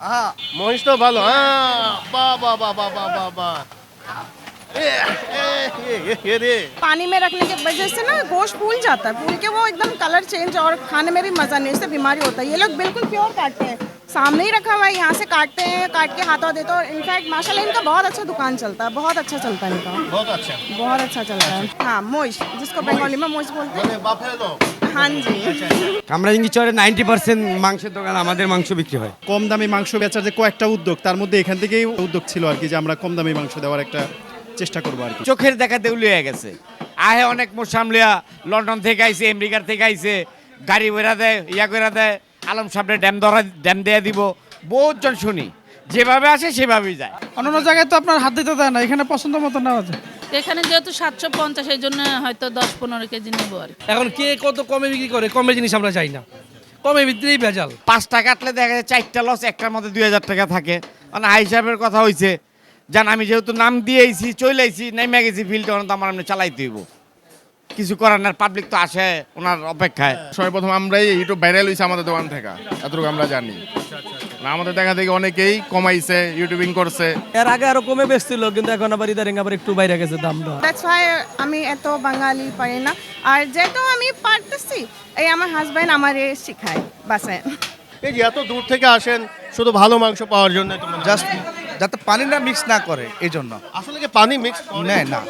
হ্যাঁ মহিষ তো ভালো হ্যাঁ বা বা বা বা বা বা বা এ, এ, এ, এ, এ রে पानी में रखने की वजह से ना गोश्त फूल जाता है फूल के वो एकदम कलर चेंज और खाने में भी मज़ा नहीं इससे बीमारी होता है ये लोग बिल्कुल प्योर काटते हैं सामने ही रखा हुआ है यहाँ से काटते हैं काट के हाथों देते हैं और इनफैक्ट माशाल्लाह इनका बहुत अच्छा दुकान चलता है बहुत अच्छा चलता है इनका বহুত আচ্ছা बहुत अच्छा चलता है हाँ मोइश जिसको बंगाली में मोइश बोलते মানে বাফেলো हैं हाँ जी কামরাঙ্গি চরে নাইনটি পার্সেন্ট মাংসের দোকান আমাদের মাংস বিক্রি হয়। কম দামি মাংস বেচার যে কয়েকটা উদ্যোগ তার মধ্যে এখান থেকেই উদ্যোগ ছিল আর কি যে আমরা কম দামি মাংস দেওয়ার একটা চেষ্টা করব আর কি। চোখের দেখাতে উলিয়ে গেছে। আহে অনেক মোসামলিয়া লন্ডন থেকে আইছে আমেরিকার থেকে আইছে গাড়ি বেড়া দেয় ইয়া করে দেয় আলম সামনে ড্যাম ধরা ড্যাম দেয়া দিব। বহুতজন শুনি যেভাবে আসে সেভাবেই যায়। অন্য জায়গায় তো আপনার হাত দিতে দেয় না এখানে পছন্দ মতো নেওয়া যায়। এখানে যেহেতু সাতশো পঞ্চাশ এই জন্য হয়তো দশ পনেরো কেজি নেব আর এখন কে কত কমে বিক্রি করে? কমে জিনিস আমরা চাই না। কমে বিক্রিই ভেজাল। পাঁচটা কাটলে দেখা যায় চারটা লস একটার মধ্যে দুই হাজার টাকা থাকে। মানে হাই হিসাবের কথা হয়েছে জান আমি যেহেতু নাম দিয়েছি চলে আইছি নেমে গেছি ফিল্ড তখন তো আমার এমনি চালাইতে হইব। কিছু করার না পাবলিক তো আসে ওনার অপেক্ষায়। সর্বপ্রথম আমরাই ইউটিউব ভাইরাল হয়েছে আমাদের দোকান থেকে এতটুকু আমরা জানি। না আমাদের দেখা থেকে অনেকেই কমাইছে ইউটিউবিং করছে। এর আগে আরও কমে বেচছিল কিন্তু এখন আবার ইদারিং আবার একটু বাইরে গেছে দামটা। দ্যাটস ওয়াই আমি এত বাঙালি পারি না। আর যেহেতু আমি পারতেছি এই আমার হাজব্যান্ড আমারে শিখায় বাসায়। এই যে এত দূর থেকে আসেন শুধু ভালো মাংস পাওয়ার জন্য জাস্ট যাতে পানিটা মিক্স না করে এই জন্য। আসলে কি পানি মিক্স নেয় না।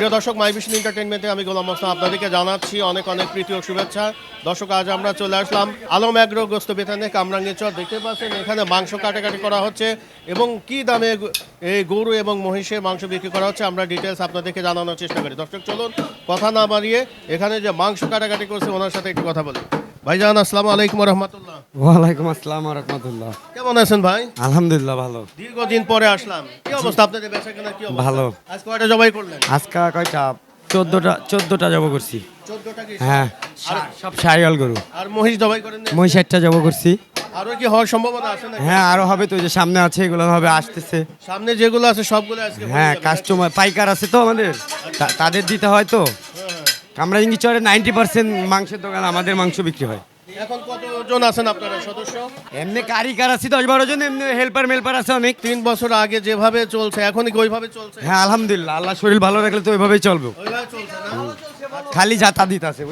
প্রিয় দর্শক মাই ভিশন এন্টারটেনমেন্টে আমি গোলাম মোস্তফা আপনাদেরকে জানাচ্ছি অনেক অনেক প্রীতি ও শুভেচ্ছা। দর্শক, আজ আমরা চলে আসলাম আলম অ্যাগ্রো গোস্ত বেতানে কামরাঙ্গি চর। দেখতে পাচ্ছেন, এখানে মাংস কাটাকাটি করা হচ্ছে এবং কি দামে এই গরু এবং মহিষের মাংস বিক্রি করা হচ্ছে আমরা ডিটেলস আপনাদেরকে জানানোর চেষ্টা করি। দর্শক, চলুন কথা না বাড়িয়ে এখানে যে মাংস কাটাকাটি করছে, ওনার সাথে একটু কথা বলি। ভাইজান আসসালামু আলাইকুম রহমতুল্লাহ। ওয়ালাইকুম আসসালাম রহমতুল্লাহ। কেমন আছেন ভাই? আলহামদুলিল্লাহ ভালো। দীর্ঘদিন পরে আসলাম। কি অবস্থা আপনাদের বেচা কেনা কি অবস্থা? ভালো। আজ কয়টা জবাই করলেন? আজকে কয়টা? চোদ্দটা চোদ্দটা জব করছি। হ্যাঁ সব সারিয়াল গরু। আর মহিষ জবাই করেন না? মই ষাটটা জব করছি। আরও কি হওয়ার সম্ভাবনা আছে নাকি? হ্যাঁ আরও হবে তো যে সামনে আছে এগুলো হবে আসতেছে। সামনে যেগুলো আছে সবগুলো আজকে হ্যাঁ কাস্টমার পাইকার আছে তো আমাদের। তাদের দিতে হয় তো। কামরাঙ্গি চরে নাইনটি পার্সেন্ট মাংসের দোকান আমাদের মাংস বিক্রি হয়। এখন কতজন আছেন আপনারা সদস্য? এমনি কারিকার আছে দশ বারো জন এমনি হেল্পার মেলপার আছে অনেক। তিন বছর আগে যেভাবে চলছে এখন ওইভাবে চলছে? হ্যাঁ আলহামদুলিল্লাহ আল্লাহ শরীর ভালো রাখলে তো ওইভাবেই চলবে। খালি যাতা দিতে আছে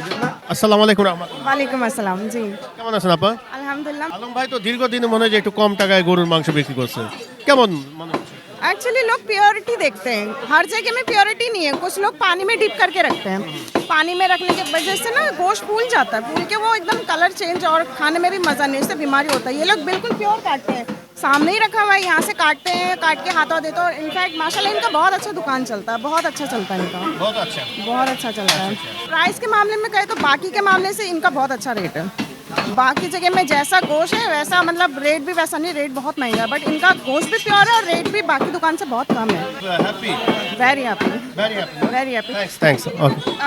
আসসালামু আলাইকুম ওয়ালাইকুম আসসালাম জি। কেমন আছেন আপা? আলহামদুলিল্লাহ। আলম ভাই তো দীর্ঘদিন মনে হয় যে একটু কম টাকায় গরুর মাংস বিক্রি করছে। কেমন মনে হচ্ছে? एक्चुअली लोग प्योरिटी देखते हैं। हर जगह में प्योरिटी नहीं है। कुछ लोग पानी में डिप करके रखते हैं। पानी में रखने के वजह से ना गोश्त फूल जाता है। फूल के वो एकदम कलर चेंज और खाने में भी मज़ा नहीं उससे बीमारी होता है। ये लोग बिल्कुल प्योर काटते हैं। सामने ही रखा हुआ है यहाँ से काटते हैं काट के हाथों देते हैं। इनफैक्ट माशाला इनका बहुत अच्छा दुकान चलता है। बहुत अच्छा चलता है इनका। बहुत अच्छा। बहुत अच्छा चलता है। अच्छा, अच्छा। प्राइस के मामले में कहे तो बाकी के मामले से इनका बहुत अच्छा रेट है। बाकी जगह में जैसा गोश्त है वैसा मतलब रेट भी वैसा नहीं रेट बहुत महँगा है बट इनका गोश्त भी प्योर है और रेट भी बाकी दुकान से बहुत कम है।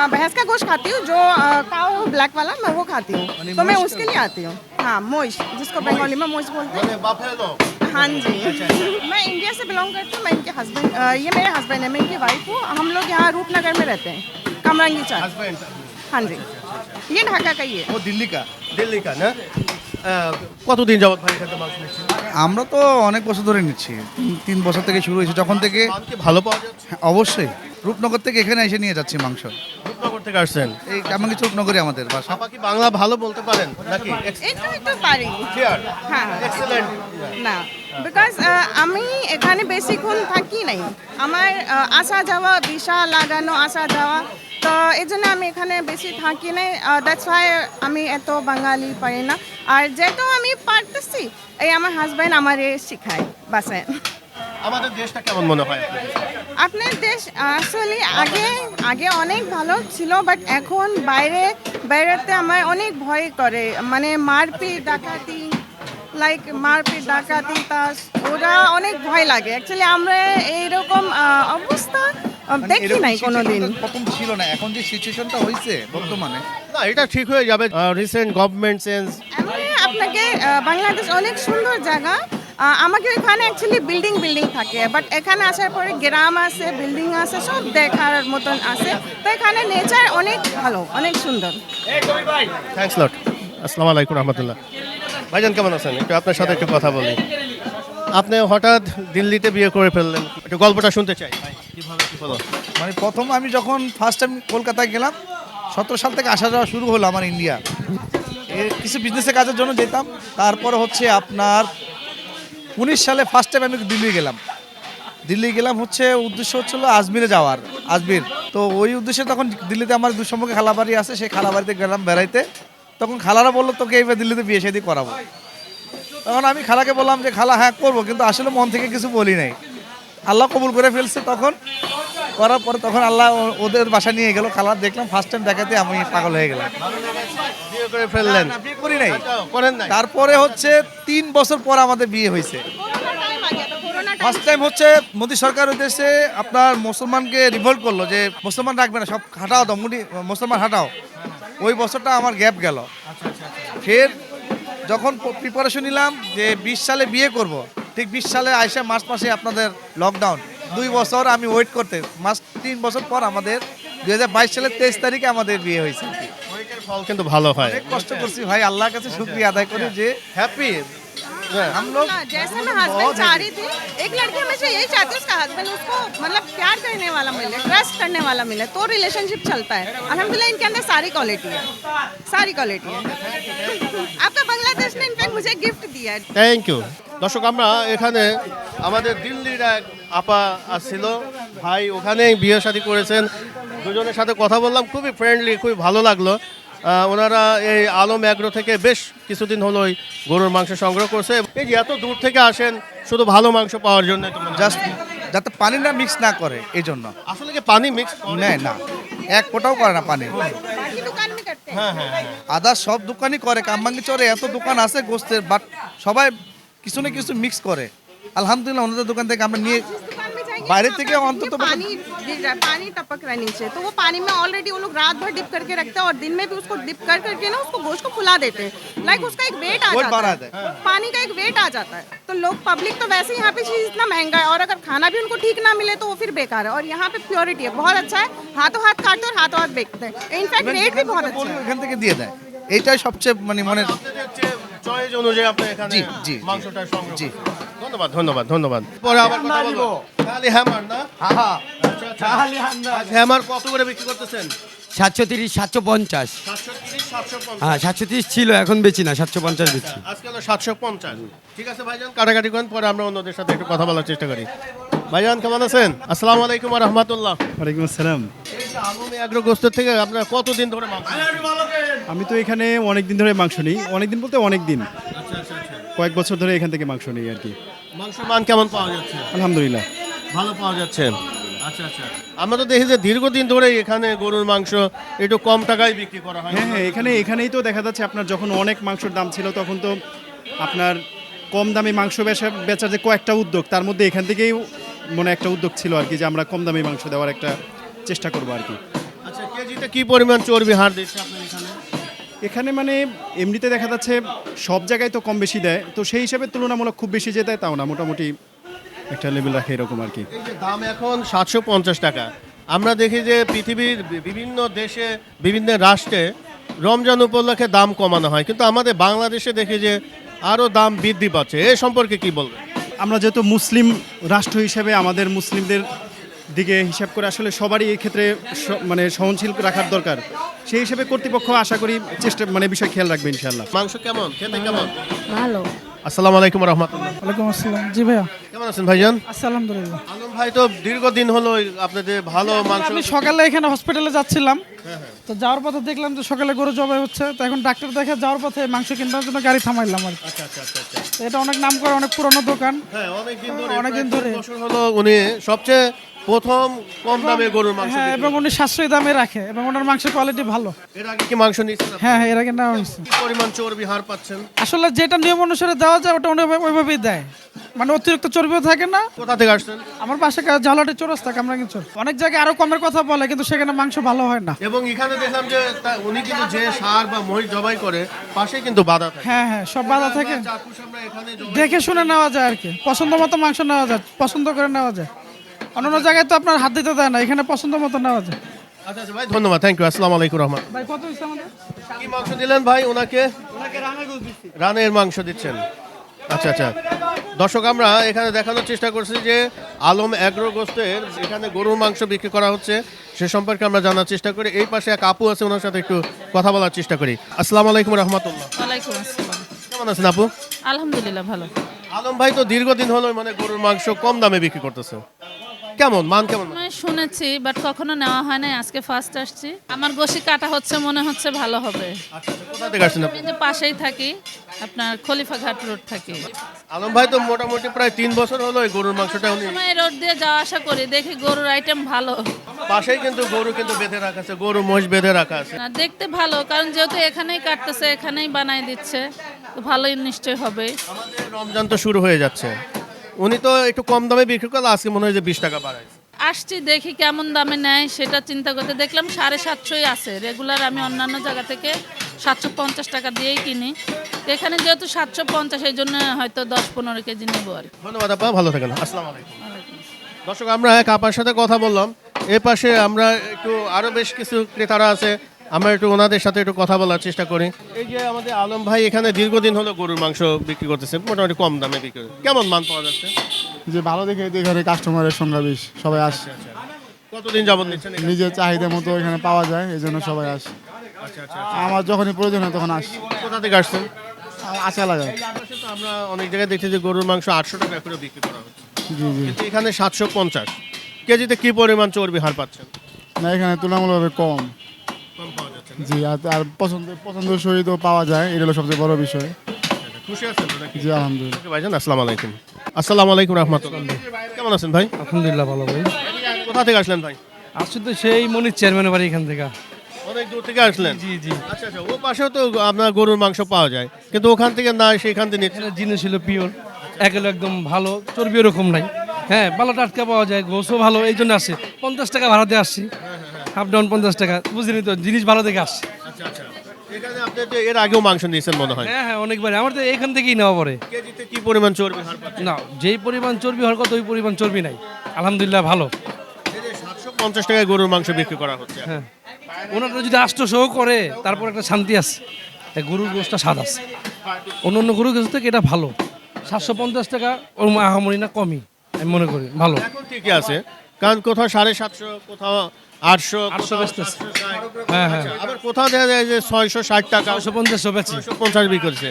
भैंस का गोश्त खाती हूँ जो uh, काओ ब्लैक वाला मैं वो खाती हूँ। तो मैं उसके लिए आती हूँ। हाँ मोइश जिसको बंगाली में मोइश बोलते हैं। हाँ जी। मैं इंडिया से बिलोंग करती हूँ मैं इनके हस्बैंड uh, ये मेरे हस्बैंड है मैं इनकी वाइफ हूँ। हम लोग यहाँ रूपनगर में रहते हैं कमरंगी चार हाँ जी। ये ढाका का ही है ও দিল্লি কা দিল্লি কা না আহ, কতদিন যাবত ভাই এখানে মাংস নিচ্ছেন আমরা তো অনেক বছর ধরে নিচ্ছি তিন- তিন বছর থেকে শুরু হয়েছে যখন থেকে মান কি ভালো পাওয়া যাচ্ছে হ্যাঁ, অবশ্যই রূপনগর থেকে এখানে এসে নিয়ে যাচ্ছি মাংস রূপনগর থেকে আসছেন এই কেমন কিছু রূপনগরই আমাদের বাসা আপা কি বাংলা ভালো বলতে পারেন নাকি একটু একটু পারি ক্লিয়ার হ্যাঁ এক্সেলেন্ট না বিকজ আমি এখানে বেশিক্ষণ থাকি নাই। আমার আসা যাওয়া ভিসা লাগানো আসা যাওয়া তো এই জন্য আমি এখানে বেশি থাকি নাই। দ্যাটস ওয়াই আমি এত বাঙালি পারি না। আর যেহেতু আমি পারতেছি এই আমার হাজব্যান্ড আমারে শিখায় বাসায় আমাদের দেশটা কেমন মনে হয় আপনার? দেশ আসলে আগে আগে অনেক ভালো ছিল বাট এখন বাইরে বেরোতে আমার অনেক ভয় করে। মানে মারপিট ডাকাতি লাইক মারপিট ডাকাতি তা ওরা অনেক ভয় লাগে। অ্যাকচুয়ালি আমরা এইরকম অবস্থা আহ, দেখি নাই কোনোদিন। প্রথম ছিল না এখন যে সিচুয়েশনটা হয়েছে বর্তমানে। না এটা ঠিক হয়ে যাবে। রিসেন্ট গভর্নমেন্ট চেঞ্জ আপনাকে বাংলাদেশ অনেক সুন্দর জায়গা। আমাকে এখানে অ্যাকচুয়ালি বিল্ডিং বিল্ডিং থাকে। বাট এখানে আসার পরে গ্রাম আছে বিল্ডিং আছে সব দেখার মতন আছে। তো এখানে নেচার অনেক ভালো অনেক সুন্দর। থ্যাংকস লট আসসালামু আলাইকুম রহমতুল্লাহ। ভাইজান, কেমন আছেন? একটু আপনার সাথে একটু কথা বলি। আপনি হঠাৎ দিল্লিতে বিয়ে করে ফেললেন। একটু গল্পটা শুনতে চাই। কীভাবে মানে প্রথম আমি যখন ফার্স্ট টাইম কলকাতায় গেলাম, সতেরো সাল থেকে আসা যাওয়া শুরু হলো আমার ইন্ডিয়া কিছু বিজনেসের কাজের জন্য যেতাম। তারপরে হচ্ছে আপনার উনিশ সালে ফার্স্ট টাইম আমি দিল্লি গেলাম। দিল্লি গেলাম হচ্ছে, উদ্দেশ্য হচ্ছিল আজমিরে যাওয়ার, আজমির। তো ওই উদ্দেশ্যে তখন দিল্লিতে আমার দুই সম্পর্কে খালাবাড়ি আছে। সেই খালাবাড়িতে গেলাম বেড়াইতে। তখন খালারা বলল তোকে এইবার দিল্লিতে বিয়ে শাদি করাবো। তখন আমি খালাকে বললাম যে খালা হ্যাঁ করব। কিন্তু আসলে মন থেকে কিছু বলি নাই। আল্লাহ কবুল করে ফেলছে তখন। করার পরে তখন আল্লাহ ওদের বাসা নিয়ে গেল। খালা দেখলাম ফার্স্ট টাইম দেখাতে আমি পাগল হয়ে গেলাম। করে ফেললেন? করি নাই? তারপরে হচ্ছে তিন বছর পর আমাদের বিয়ে হয়েছে। ফার্স্ট টাইম হচ্ছে মোদী সরকার উদ্দেশ্যে আপনার মুসলমানকে রিভোল্ট করল যে মুসলমান রাখবে না সব হাঁটাও তো মুদি মুসলমান হাঁটাও। ওই বছরটা আমার গ্যাপ গেল। ফের যখন প্রিপারেশন নিলাম যে বিশ সালে বিয়ে করব ঠিক বিশ সালে আইসা মার্চ মাসে আপনাদের লকডাউন দুই বছর আমি ওয়েট করতে মাস তিন বছর পর আমাদের দুই হাজার বাইশ সালের তেইশ তারিখে আমাদের বিয়ে হয়েছে। ফল কিন্তু ভালো হয়। কষ্ট করছি ভাই আল্লাহর কাছে শুক্রিয়া আদায় করি যে হ্যাপি हम लोग ना, जैसे मैं हस्बैंड चाह रही थी एक लड़की हमेशा यही चाहती है उसका हस्बैंड उसको मतलब प्यार करने वाला मिले ट्रस्ट करने वाला मिले तो रिलेशनशिप चलता है अलहमदिल्ला इनके अंदर सारी क्वालिटी है सारी क्वालिटी है आपका बांग्लादेश ने इनफैक्ट मुझे गिफ्ट दिया है থ্যাংক ইউ দর্শক আমরা এখানে আমাদের দিল্লির এক আপা আসছিল ভাই ওখানেই বিয়ে শাদী করেছেন দুজনের সাথে কথা বললাম খুবই ফ্রেন্ডলি খুবই ভালো লাগলো আহ, ওনারা এই আলম অ্যাগ্রো থেকে বেশ কিছুদিন হলোই গরুর মাংস সংগ্রহ করছে। এই যে এত দূর থেকে আসেন শুধু ভালো মাংস পাওয়ার জন্য জাস্ট যাতে পানি না মিক্স না করে এই জন্য। আসলে কি পানি মিক্স নেয় না এক ফোটাও করে না পানি। হ্যাঁ, হ্যাঁ, হ্যাঁ। আদার সব দোকানই করে কামবাঙ্গি চরে এত দোকান আছে গোস্তের বাট সবাই কিছু না কিছু মিক্স করে। আলহামদুলিল্লাহ ওনাদের দোকান থেকে আমরা নিয়ে जिस दुकान में जाएंगे বাইরে ना, থেকে आपको অন্তত ये पानी गिर रहा है पानी टपक रहा है नीचे तो वो पानी में ऑलरेडी वो लोग रात भर डिप करके रखते हैं और दिन में भी उसको डिप कर करके ना उसको गोश्त को फुला देते हैं लाइक उसका एक वेट आ Weight जाता बढ़ा है देते पानी का एक वेट आ जाता है तो लोग पब्लिक तो वैसे ही यहाँ पे चीज इतना महंगा है और अगर खाना भी उनको ठीक ना मिले तो वो फिर बेकार है और यहाँ पे प्योरिटी है बहुत अच्छा है हाथों हाथ काटते और हाथों हाथ बेचते हैं इनफैक्ट रेट भी बहुत अच्छा है এখান থেকে দিয়ে দেয় এইটাই সবচেয়ে মানে মনে চয়েস অনুযায়ী আপনি এখানে জি, জি, জি। মাংসটা সংগ্রহ জি। করেন। ধন্যবাদ ধন্যবাদ ধন্যবাদ। পরে আবার কথা বলব। খালি হ্যামার না? আচ্ছা, আচ্ছা। আজ হ্যামার কত করে বিক্রি করতেছেন? সাতশো তিরিশ সাতশো পঞ্চাশ। হ্যাঁ সাতশো তিরিশ ছিল এখন বেচি না সাতশো পঞ্চাশ বেচি। আজকে হলো সাতশো পঞ্চাশ। ঠিক আছে ভাইজান কাটাকাটি করেন পরে আমরা অন্যদের সাথে একটু কথা বলার চেষ্টা করি। ভাইজান কেমন আছেন? আসসালামু আলাইকুম রহমতুল্লাহ ওয়ালাইকুম আসসালাম। এই যে আলমী অ্যাগ্রোগ্রস্তের থেকে আপনার কতদিন ধরে মাংস আমি তো এখানে অনেক দিন ধরে মাংস নিই অনেক দিন বলতে অনেক দিন কয়েক বছর ধরে এখান থেকে মাংস নিই আর কি। মাংসের মান কেমন পাওয়া যাচ্ছে? আলহামদুলিল্লাহ। ভালো পাওয়া যাচ্ছে? আচ্ছা আচ্ছা। আমরা তো দেখি যে দীর্ঘদিন ধরে এখানে গরুর মাংস একটু কম টাকায় বিক্রি করা হয়। হ্যাঁ হ্যাঁ এখানে এখানেই তো দেখা যাচ্ছে আপনার যখন অনেক মাংসের দাম ছিল তখন তো আপনার কম দামে মাংস বেচা বেচার যে কয়েকটা উদ্যোগ তার মধ্যে এখান থেকেই মনে একটা উদ্যোগ ছিল আর কি যে আমরা কম দামে মাংস দেওয়ার একটা চেষ্টা করব আর কি। আচ্ছা কেজিতে কি পরিমাণ চর্বি হার দিচ্ছে আপনার এখানে? এখানে মানে এমনিতে দেখা যাচ্ছে সব জায়গায় তো কম বেশি দেয়। তো সেই হিসাবে তুলনামূলক খুব বেশি যে দেয় তাও না মোটামুটি একটা লেভেল রাখে এরকম আর কি। দাম এখন সাতশো পঞ্চাশ টাকা। আমরা দেখি যে পৃথিবীর বিভিন্ন দেশে বিভিন্ন রাষ্ট্রে রমজান উপলক্ষে দাম কমানো হয়। কিন্তু আমাদের বাংলাদেশে দেখি যে আরও দাম বৃদ্ধি পাচ্ছে। এ সম্পর্কে কি বলবেন? আমরা যেহেতু মুসলিম রাষ্ট্র হিসেবে আমাদের মুসলিমদের দিকে হিসাব করে আসলে সবারই এই ক্ষেত্রে মানে সহনশীল রাখার দরকার। সেই হিসাবে কর্তৃপক্ষ আশা করি চেষ্টা মানে বিষয় খেয়াল রাখবে ইনশাল্লাহ মাংস কেমন? খেতে কেমন? ভালো। আসসালামু আলাইকুম রহমতুল্লাহ। ওয়ালাইকুম আসসালাম। জি ভাইয়া। কেমন আছেন ভাইজান? আলহামদুলিল্লাহ। আলম ভাই তো দীর্ঘদিন হলো আপনাদের ভালো মাংস আমি সকালে এখানে হসপিটালে যাচ্ছিলাম। তো যাওয়ার পথে দেখলাম যে সকালে গরু জবাই হচ্ছে তো এখন ডাক্তার দেখে যাওয়ার পথে মাংস কিনবার জন্য গাড়ি থামাইলাম আর আচ্ছা আচ্ছা আচ্ছা এটা অনেক নাম করা অনেক পুরনো দোকান। হ্যাঁ অনেকদিন ধরে অনেকদিন প্রায় ধরে। বছর হলো উনি সবচেয়ে প্রথম কম দামে গরুর মাংস হ্যাঁ এবং উনি সাশ্রয়ী দামে রাখে এবং ওনার মাংসের কোয়ালিটি ভালো। এর আগে কি মাংস নিচ্ছেন হ্যাঁ হ্যাঁ এর আগে পরিমাণ চর্বি হার পাচ্ছেন? আসলে যেটা নিয়ম অনুসারে দেওয়া যায় ওটা উনি ওইভাবে- ওইভাবেই দেয়। মানে অতিরিক্ত চর্বিও থাকে না। কোথা থেকে আসছেন? আমার পাশে ঝালাটি চোরস থাকে আমরা কিন্তু অনেক জায়গায় আরও কমের কথা বলে কিন্তু সেখানে মাংস ভালো হয় না। এবং এখানে দেখলাম যে তা- উনি কিন্তু যে সার বা মহিষ জবাই করে পাশে কিন্তু বাধা থাকে। হ্যাঁ হ্যাঁ সব বাধা থাকে। চাক্ষুষ আমরা এখানে জবাই- দেখে শুনে নেওয়া যায় আর কি। পছন্দ মতো মাংস নেওয়া যায় পছন্দ করে নেওয়া যায়। অন্যান্য জায়গায় তো আপনার হাত দিতে দেয় না এখানে পছন্দ মতো নেওয়া যায়। আচ্ছা আচ্ছা ভাই ধন্যবাদ থ্যাংক ইউ আসসালামু আলাইকুম রহমান। ভাই কত হচ্ছে আমাদের? কি মাংস দিলেন ভাই ওনাকে? রানের মাংস দিচ্ছেন। আচ্ছা আচ্ছা। দর্শক আমরা এখানে দেখানোর চেষ্টা করছি যে আলম অ্যাগ্রো গোস্তের এখানে গরুর মাংস বিক্রি করা হচ্ছে সে সম্পর্কে আমরা জানার চেষ্টা করি। এই পাশে এক আপু আছে ওনার সাথে একটু কথা বলার চেষ্টা করি। আসসালামু আলাইকুম রহমতুল্লাহ। কেমন আছেন আপু? আলহামদুলিল্লাহ ভালো। আলম ভাই তো দীর্ঘদিন হলো মানে গরুর মাংস কম দামে বিক্রি করতেছে। কেমন মান কেমন? আমি শুনেছি বাট কখনো নেওয়া হয় নাই আজকে ফার্স্ট আসছি। আমার গোশি কাটা হচ্ছে মনে হচ্ছে ভালো হবে। আচ্ছা আচ্ছা, কোথা থেকে আসছেন আপনি? যে পাশেই থাকি আপনার খলিফা ঘাট রোড থাকি। আলম ভাই তো মোটামুটি প্রায় তিন বছর হলো এই গরুর মাংসটা উনি সময় রোড দিয়ে যাওয়া আসা করি দেখি গরুর আইটেম ভালো। পাশেই কিন্তু গরু কিন্তু বেঁধে রাখা আছে গরু মোষ বেঁধে রাখা আছে। না, দেখতে ভালো কারণ যেহেতু এখানেই কাটতেছে এখানেই বানাই দিচ্ছে তো ভালোই নিশ্চয় হবে। আমাদের রমজান তো শুরু হয়ে যাচ্ছে। উনি তো একটু কম দামে বিক্রি করলে আজকে মনে হয় যে বিশ টাকা বাড়ায় আসছি দেখি কেমন দামে নেয় সেটা চিন্তা করতে দেখলাম সাড়ে সাতশোই আছে। রেগুলার আমি অন্যান্য জায়গা থেকে সাতশো পঞ্চাশ টাকা দিয়েই কিনি। এখানে যেহেতু সাতশো পঞ্চাশ এই জন্য হয়তো দশ পনেরো কেজি নেব আর কি। ধন্যবাদ আপা ভালো থাকেন আসসালামু আলাইকুম। দর্শক আমরা এক আপার সাথে কথা বললাম। এ পাশে আমরা একটু আরও বেশ কিছু ক্রেতারা আছে আমরা একটু ওনাদের সাথে একটু কথা বলার চেষ্টা করি। এই যে আমাদের আলম ভাই এখানে দীর্ঘদিন হলো গরুর মাংস বিক্রি করতেছে মোটামুটি কম দামে বিক্রি করে। কেমন মান পাওয়া যাচ্ছে? যে ভালো দেখে এখানে কাস্টমারের সংখ্যা বেশ সবাই আসে। কতদিন যাবত নিচ্ছেন? নিজের চাহিদা মতো এখানে পাওয়া যায় এই জন্য সবাই আসে। আমার যখনই প্রয়োজন হয় তখন আসি। কোথা থেকে আসছেন? আশা লাগায় আশেপাশে আমরা অনেক জায়গায় দেখছি যে গরুর মাংস আটশো টাকা করে বিক্রি করা হচ্ছে। জি জি। কিন্তু এখানে সাতশো পঞ্চাশ। কেজিতে কি পরিমাণ চর্বি হার পাচ্ছেন? না এখানে তুলনামূলকভাবে কম। পাওয়া জি আর আর পছন্দ পছন্দের সহিতও পাওয়া যায় এটা হলো সবচেয়ে বড় বিষয়। খুশি আছেন জি আলহামদুলিল্লাহ। ওকে ভাইজান আসসালামু আলাইকুম। আসসালামু আলাইকুম রহমতুল্লাহ। কেমন আছেন ভাই? আলহামদুলিল্লাহ ভালো ভাই। কোথা থেকে আসলেন ভাই? আসছি তো সেই মনির চেয়ারম্যানের বাড়ি এখান থেকে। অনেক দূর থেকে আসলেন? জি জি। আচ্ছা আচ্ছা ও পাশেও তো আপনার গরুর মাংস পাওয়া যায়। কিন্তু ওখান থেকে না সেখান থেকে এখানে জিনিস ছিল পিওর একেলো একদম ভালো চর্বি ওরকম নাই। হ্যাঁ ভালো টাটকা পাওয়া যায় গোসও ভালো এই জন্য আসছে। পঞ্চাশ টাকা ভাড়াতে আসছি। হাফ ডাউন পঞ্চাশ টাকা। তো জিনিস ভালো দেখে আসছে। আচ্ছা আচ্ছা। এখানে আপনি তো এর আগেও মাংস নিয়েছেন মনে হয়? হ্যাঁ হ্যাঁ অনেকবার আমার তো এখান থেকেই নেওয়া পড়ে। কেজিতে কি পরিমাণ চর্বি না যেই পরিমাণ চর্বি হওয়ার কথা ওই পরিমাণ চর্বি নাই। আলহামদুলিল্লাহ ভালো। সাতশো পঞ্চাশ টাকায় গরুর মাংস বিক্রি করা হচ্ছে। হ্যাঁ। ওনারা যদি আষ্টশো করে তারপর একটা শান্তি আছে। গরুর গোষ্ঠটা স্বাদ আছে। অন্য অন্য গরুর গোষ্ঠ থেকে এটা ভালো। সাতশো পঞ্চাশ টাকা ওর আহামরি না কমই। আমি মনে করি ভালো। এখন ঠিকই আছে। কারণ কোথাও সাড়ে সাতশো কোথাও আটশো আটশো বেচতেছে। হ্যাঁ হ্যাঁ। আবার কোথাও দেখা যায় যে ছয়শো ষাট টাকা। ছয়শো পঞ্চাশশো বেচি। পঞ্চাশ বিক্রি করছে।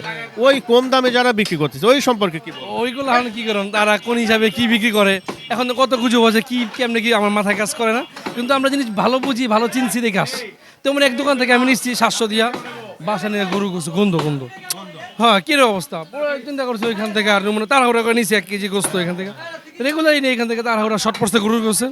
ওই কম দামে যারা বিক্রি করতেছে ওই সম্পর্কে কি ওইগুলো এখন কি করেন তারা কোন হিসাবে কি বিক্রি করে? এখন তো কত গুজব আছে কি কেমনে কি আমার মাথায় কাজ করে না? কিন্তু আমরা জিনিস ভালো বুঝি ভালো চিনছি দেখে আসি। তেমন এক দোকান থেকে আমি নিচ্ছি সাতশো দিয়া। বাসা নিয়ে গরু গোস্ত গন্ধ গন্ধ। হ্যাঁ কীরকম অবস্থা? পুরো চিন্তা করছি ওইখান থেকে আর মানে তাড়াহুড়া করে নিছি এক কেজি গোস্ত এখান থেকে। রেগুলারই নেই এখান থেকে তাড়াহুড়া শর্ট পড়ছে গরুর গোস্ত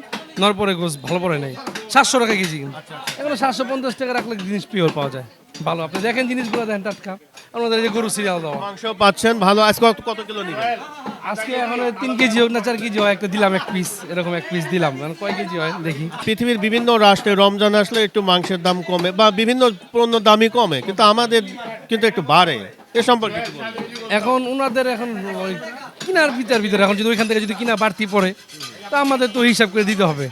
নর পরে গোস ভালো পরে নেই। সাতশো টাকা কেজি কিন্তু। এগুলো সাতশো পঞ্চাশ টাকা রাখলে জিনিস পিওর পাওয়া যায়। ভালো আপনি দেখেন জিনিসগুলো দেখেন টাটকা। আমাদের এই যে গরু সিরিয়াল দেওয়া। মাংস পাচ্ছেন ভালো। আজকে কত- কিলো নিবেন আজকে এখন তিন কেজি হোক না চার কেজি হয় একটা দিলাম এক পিস এরকম এক পিস দিলাম। মানে কয় কেজি হয় দেখি। পৃথিবীর বিভিন্ন রাষ্ট্রে রমজান আসলে একটু মাংসের দাম কমে বা বিভিন্ন পণ্য দামই কমে কিন্তু আমাদের কিন্তু একটু বাড়ে। এ সম্পর্কে এখন ওনাদের এখন ওই কিনার ভিতর ভিতরে এখন যদি ওইখান থেকে যদি কিনা বাড়তি পড়ে তা আমাদের তো হিসাব করে দিতে হবে।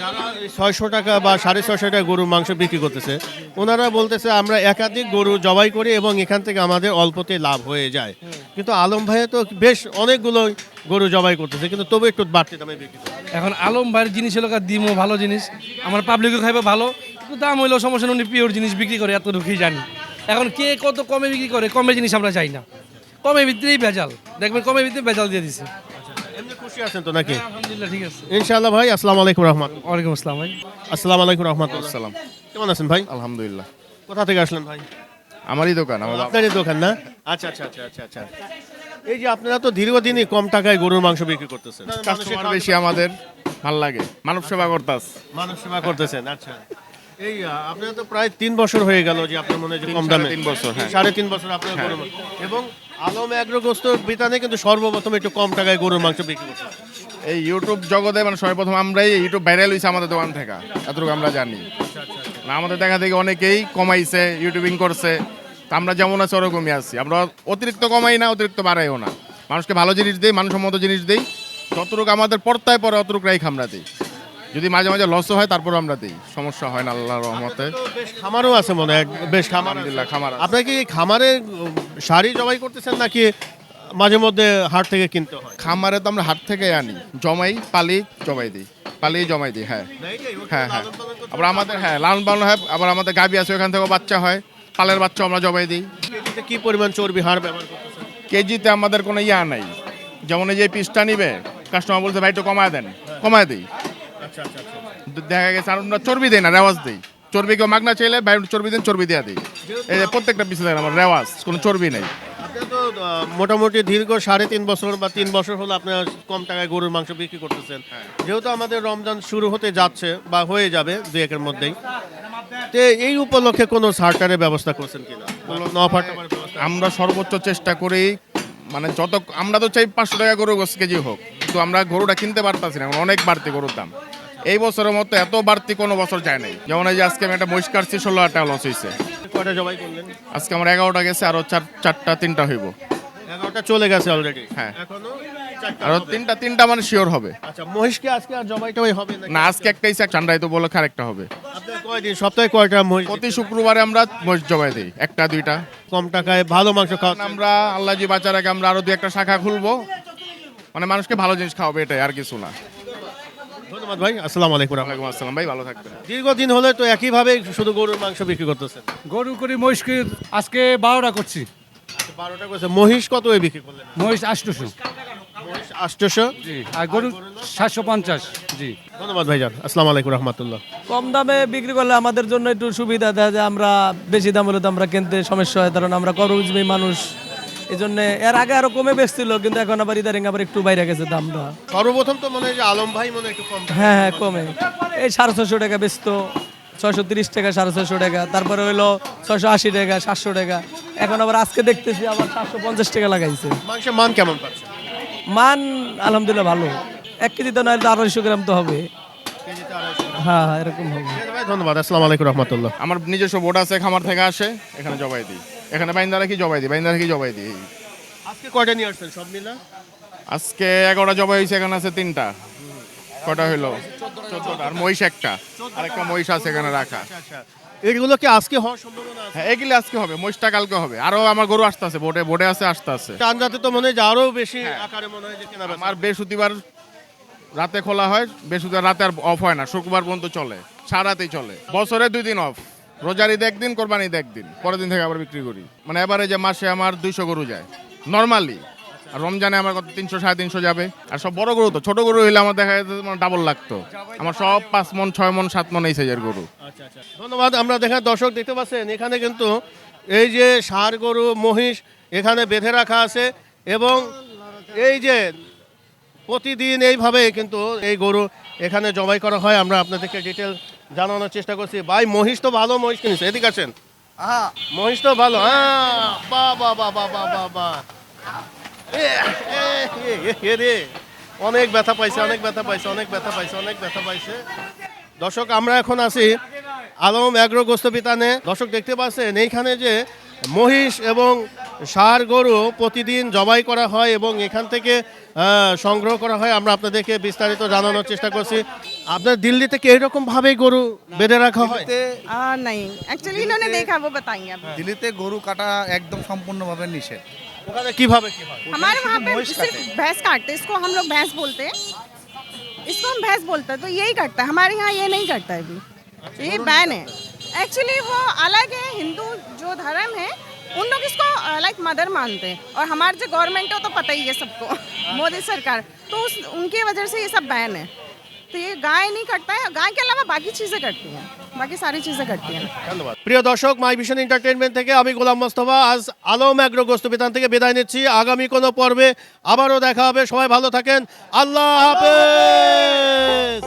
যারা ছয়শো টাকা বা সাড়ে ছয়শো টাকা গরুর মাংস বিক্রি করতেছে, ওনারা বলতেছে, আমরা একাধিক গরু জবাই করি এবং এখান থেকে আমাদের অল্পতে লাভ হয়ে যায়। কিন্তু আলম ভাইয়া তো বেশ অনেকগুলো গরু জবাই করতেছে, কিন্তু তবু একটু বাড়তি দামে বিক্রি এখন আলম ভাইয়ের জিনিস হলো দিমও ভালো জিনিস, আমার পাবলিকও খাইবে ভালো দাম হইলেও সমস্যা উনি পিওর জিনিস বিক্রি করে এত এতটুকুই জানি। এখন কে কত কমে বিক্রি করে, কমে জিনিস আমরা চাই না। কমে ভিতরেই ভেজাল, দেখবেন কমে ভিতরে ভেজাল দিয়ে দিছে। খুশি আছেন তো নাকি? আলহামদুলিল্লাহ ঠিক আছে। ইনশাআল্লাহ ভাই আসসালামু আলাইকুম রহমত। ওয়ালাইকুম আসসালাম ভাই। আসসালামু আলাইকুম রহমতুল্লাহ সালাম কেমন আছেন ভাই? আলহামদুলিল্লাহ। কোথা থেকে আসলেন ভাই? আমারই দোকান আমার আপনারই দোকান। না? আচ্ছা আচ্ছা আচ্ছা আচ্ছা আচ্ছা। এই যে আপনারা তো দীর্ঘদিনই কম টাকায় গরুর মাংস বিক্রি করতেছেন। কাস্টমার বেশি আমাদের ভালো লাগে। মানব সেবা করতাস। মানুষ সেবা করতেছেন আচ্ছা। এই আপনার তো প্রায় তিন বছর হয়ে গেল যে আপনার মনে হয় যে কম দামে। তিন বছর, হ্যাঁ। সাড়ে তিন বছর আপনার এবং আলম অ্যাগ্রোগ্রস্ত বিতানে কিন্তু সর্বপ্রথম একটু কম টাকায় গরুর মাংস বিক্রি করছে। এই ইউটিউব জগতে মানে সর্বপ্রথম আমরাই ইউটিউব ভাইরাল হয়েছে আমাদের দোকান থেকে, এতটুকু আমরা জানি। না আমাদের দেখা থেকে অনেকেই কমাইছে ইউটিউবিং করছে। তা আমরা যেমন আছি ওরকমই আছি। আমরা অতিরিক্ত কমাই না, অতিরিক্ত বাড়াইও না। মানুষকে ভালো জিনিস দিই মানুষসম্মত জিনিস দিই। যতটুকু আমাদের পর্তায় পরে অতটুকু রাই আমরা দিই। যদি মাঝে মাঝে লসও হয় তারপর আমরা দিই। সমস্যা হয় না আল্লাহর রহমতে। বেশ খামারও আছে মনে হয় বেশ খামার। আলহামদুলিল্লাহ খামার আছে। আপনার কি খামারে শাড়ি জবাই করতেছেন নাকি মাঝে মধ্যে হাট থেকে কিনতে হয়? খামারে তো আমরা হাট থেকে আনি। জমাই পালি জমাই দিই। পালি জমাই দিই হ্যাঁ। হ্যাঁ হ্যাঁ। আবার আমাদের হ্যাঁ? লালন পালন হয় আবার আমাদের গাবি আছে ওখান থেকেও বাচ্চা হয়। পালের বাচ্চা আমরা জবাই দিই। কি পরিমাণ চর্বি হাড় ব্যবহার করতেছেন? কেজিতে আমাদের কোনো ইয়া নাই। যেমন এই যে পিসটা নিবে কাস্টমার বলছে ভাই একটু কমায় দেন। কমায় দিই। দেখা গেছে আর আমরা চর্বি দিই না রেওয়াজ দিই চর্বি কেউ মাগনা চাইলে একটু চর্বি দিন চর্বি দেওয়া দিই এই প্রত্যেকটা দেখেন আমার রেওয়াজ কোনো চর্বি নেই। মোটামুটি দীর্ঘ সাড়ে তিন বছর বা তিন বছর হলো আপনার কম টাকায় গরুর মাংস বিক্রি করতেছেন। যেহেতু আমাদের রমজান শুরু হতে যাচ্ছে বা হয়ে যাবে দু একের মধ্যেই তো এই উপলক্ষে কোনো সার্টারের ব্যবস্থা করছেন কিনা? আমরা সর্বোচ্চ চেষ্টা করি মানে যত আমরা তো চাই পাঁচশো টাকা গরু কেজি হোক কিন্তু আমরা গরুটা কিনতে পারতাছি না অনেক বাড়তি গরুর দাম। এই বছরের মতো এত বাড়তি কোনো বছর যায় নাই। যেমন এই যে আজকে আমি একটা মহিষ কাটছি ষোলো হাজার টাকা লস হয়েছে কয়টা জবাই করলেন? আজকে আমার এগারোটা গেছে আরও চার চারটা তিনটা হইব। এগারোটা চলে গেছে অলরেডি হ্যাঁ। এখনও আরও তিনটা তিনটা মানে শিওর হবে। আচ্ছা মহিষ কি আজকে আর জবাই টবাই হবে না আজকে একটাই চাক ঠান্ডায় তো বলে আরেকটা হবে। কয়দিন সপ্তাহে কয়টা মহিষ? প্রতি শুক্রবারে আমরা মহিষ জবাই দিই একটা দুইটা। কম টাকায় ভালো মাংস খাওয়া আমরা আল্লাহ জি বাচ্চা রাখে আমরা আরও দুই একটা শাখা খুলবো। মানে মানুষকে ভালো জিনিস খাওয়াবে এটাই আর কিছু না। ধন্যবাদ ভাই। আসসালামু আলাইকুম ওয়ালাইকুম আসসালাম ভাই ভালো থাকবেন। দীর্ঘদিন হলে তো একইভাবে শুধু গরুর মাংস বিক্রি করতেছেন। গরু করি মহিষকে আজকে বারোটা করছি। বারোটা করেছে। মহিষ কত বিক্রি করলেন? মহিষ আষ্টশো মহিষ আষ্টশো জি আর গরু সাতশো পঞ্চাশ। জি। ধন্যবাদ ভাইজান। আসসালামু আলাইকুম রহমতুল্লাহ। কম দামে বিক্রি করলে আমাদের জন্য একটু সুবিধা দেয় যে আমরা বেশি দাম হলে তো আমরা কিনতে সমস্যা হয় কারণ আমরা মানুষ। এই জন্য এর আগে আরও কমে বেচছিল কিন্তু এখন আবার ইদারিং আবার একটু বাইরে গেছে দামটা। সর্বপ্রথম তো মনে হয় যে আলম ভাই মনে হয় একটু কম। হ্যাঁ হ্যাঁ কমে। এই সাড়ে ছশো টাকা বেচতো ছয়শো তিরিশ টাকা সাড়ে ছয়শো টাকা তারপরে হইল ছয়শো আশি টাকা সাতশো টাকা। এখন আবার আজকে দেখতেছি আবার সাতশো পঞ্চাশ টাকা লাগাইছে। মাংসের মান কেমন পাচ্ছে? মান আলহামদুলিল্লাহ ভালো। এক কেজি তো নয় আড়াইশো গ্রাম তো হবে। হ্যাঁ হ্যাঁ এরকম হবে। ধন্যবাদ। আসসালামু আলাইকুম রহমতুল্লাহ। আমার নিজস্ব বোট আছে খামার থেকে আসে এখানে জবাই দিই। এখানে বাইন্দা রাখি জবাই দিই? বাইন্দা রাখি জবাই দিই? আজকে কয়টা নিয়ে আসছেন সব মিলা? আজকে এগারোটা জবাই হয়েছে এখানে আছে তিনটা। কটা হইল? চোদ্দটা। আর মহিষ একটা। আরেকটা মহিষ আছে এখানে রাখা। আচ্ছা এগুলো কি আজকে হওয়ার সম্ভাবনা আছে? হ্যাঁ এগুলি আজকে হবে মহিষটা কালকে হবে। আরও আমার গরু আসতে আছে বোটে বোটে আছে আসতে আছে। টান যাতে তো মনে হয় যে আরও বেশি আকারে মনে হয় যে কেনা। আমার বৃহস্পতিবার রাতে খোলা হয় বৃহস্পতিবার রাতে আর অফ হয় না শুক্রবার পর্যন্ত চলে সারাতেই চলে। বছরে দুই দিন অফ রোজার ঈদ একদিন কোরবানি ঈদ একদিন। পরের দিন থেকে আবার বিক্রি করি। মানে এবারে যে মাসে আমার দুইশো গরু যায়। নর্মালি আর রমজানে আমার কত, তিনশো, সাড়ে তিনশো যাবে। আর সব বড় গরু তো, ছোট গরু হইলে আমার দেখা যেত ডাবল লাগতো। আমার সব পাঁচ মন, ছয় মন, সাত মন এই সাইজের গরু। আচ্ছা আচ্ছা। ধন্যবাদ, আমরা দেখেন দর্শক দেখতে পাচ্ছেন, এখানে কিন্তু এই যে ষাঁড় গরু, মহিষ এখানে বেঁধে রাখা আছে এবং এই যে প্রতিদিন এইভাবে কিন্তু এই গরু এখানে জবাই করা হয়। আমরা আপনাদেরকে ডিটেল জানানোর চেষ্টা করছি। ভাই মহিষ তো ভালো মহিষ কিনেছে এদিকে আসেন। মহিষ তো ভালো হ্যাঁ বা বা বা বা বা বা বা। এ, এ, এ, এ, এ রে অনেক ব্যথা পাইছে অনেক ব্যথা পাইছে অনেক ব্যথা পাইছে অনেক ব্যথা পাইছে। দর্শক আমরা এখন আছি আলম অ্যাগ্রো গোস্ত বিতানে। দর্শক দেখতে পাচ্ছেন এইখানে যে মহিষ এবং ষাঁড় গরু প্রতিদিন জবাই করা হয় এবং এখান থেকে সংগ্রহ করা হয় আমরা আপনাদেরকে বিস্তারিত জানানোর চেষ্টা করছি। আপনার দিল্লিতে কি এইরকম ভাবে গরু বেঁধে রাখা হয় आ, नहीं एक्चुअली इन्होंने देखा वो बताएंगे अब দিল্লিতে গরু কাটা একদম সম্পূর্ণভাবে নিষেধ ওখানে কিভাবে কি হয় हमारे वहाँ पे सिर्फ भैंस काटते हैं इसको हम लोग भैंस बोलते हैं इसको हम भैंस बोलते हैं तो यही कटता है हमारे यहाँ ये नहीं कटता है अभी तो ये बैन है एक्चुअली वो अलग है हिंदू जो धर्म है उन लोग इसको लाइक मदर मानते हैं और हमारे जो गवर्नमेंट है वो तो पता ही है सबको मोदी सरकार तो उस उनकी वजह से ये सब बैन है तो ये गाय नहीं कटता है गाय के अलावा बाकी चीज़ें कटती हैं बाकी सारी चीज़ें कटती हैं ধন্যবাদ প্রিয় দর্শক মাই ভিশন এন্টারটেনমেন্ট থেকে আমি গোলাম মোস্তফা আজ আলম অ্যাগ্রো গোস্ত বিতান থেকে বিদায় নিচ্ছি আগামী কোনো পর্বে আবারও দেখা হবে সবাই ভালো থাকেন আল্লাহ হাফেজ